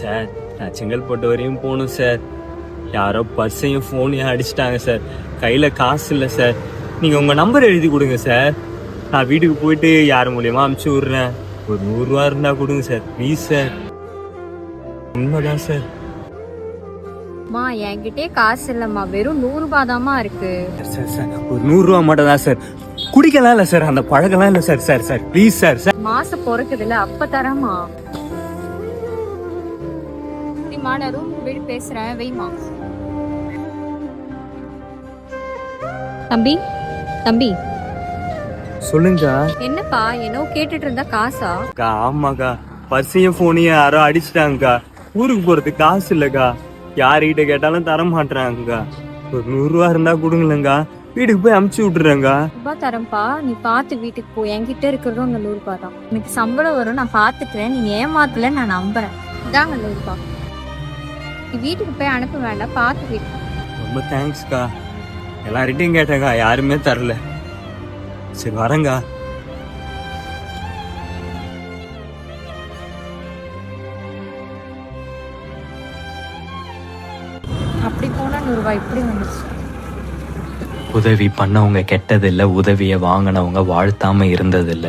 Sir நான் செங்கல்பட்டு வரையும் போகணும் சார். யாரோ பர்ஸையும் ஃபோனையும் அடிச்சிட்டாங்க சார். கையில் காசு இல்லை சார். நீங்கள் உங்கள் நம்பர் எழுதி கொடுங்க சார். நான் வீட்டுக்கு போயிட்டு யார் மூலியமாக அமுச்சு விட்றேன். ஒரு நூறுரூவா இருந்தால் கொடுங்க சார். Please sir. உண்மைதான் சார். மா என்கிட்டே காசு இல்லம்மா. வெறும் நூறு ரூபாய் தாம்மா இருக்கு. சார் சார் ஒரு நூறுரூவா மட்டும் தான் சார். குடிக்கலாம் இல்லை சார். அந்த பழக்கம்லாம் இல்லை sir. Sir sir please sir. Sir. மாசம் பிறக்குதுல அப்ப தரமா சரிம்மா நான் ரூம் போய் பேசுறேன். வெய்மா தம்பி தம்பி. சொல்லுங்கக்கா. என்னப்பா என்னோ கேட்டுட்டு இருந்தா காசா? அக்கா ஆமாக்கா. பர்ஸையும் ஃபோனையும் யாரோ அடிச்சிட்டாங்கக்கா. ஊருக்கு போறதுக்கு காசு இல்லக்கா. யாருக்கிட்ட கேட்டாலும் தர மாட்டேறாங்கக்கா ஒரு நூறுரூவா இருந்தா கொடுங்களேங்க்கா வீட்டுக்கு போய் அமுச்சு விட்டுறேங்க்கா ரூபாய் தரேன்ப்பா. நீ பார்த்து வீட்டுக்கு போ. என்கிட்ட இருக்கிறதும் அந்த நூறு ரூபாய் தான். எனக்கு சம்பளம் வரும் நான் பார்த்துக்கிறேன். நீ ஏமாத்தல நான் நம்புறேன். இதாங்க நூறு நீ வீட்டுக்கு போய் அனுப்ப வேண்டாம் பார்த்து ரொம்ப தேங்க்ஸ்க்கா. எல்லார்கிட்டையும் கேட்டேங்க்கா யாருமே தரல. சரி வரேங்க்கா அப்படி இப்படி உதவி பண்ணவங்க கெட்டதில்ல உதவியை வாங்கினவங்க வாழ்த்தாம இருந்ததில்ல.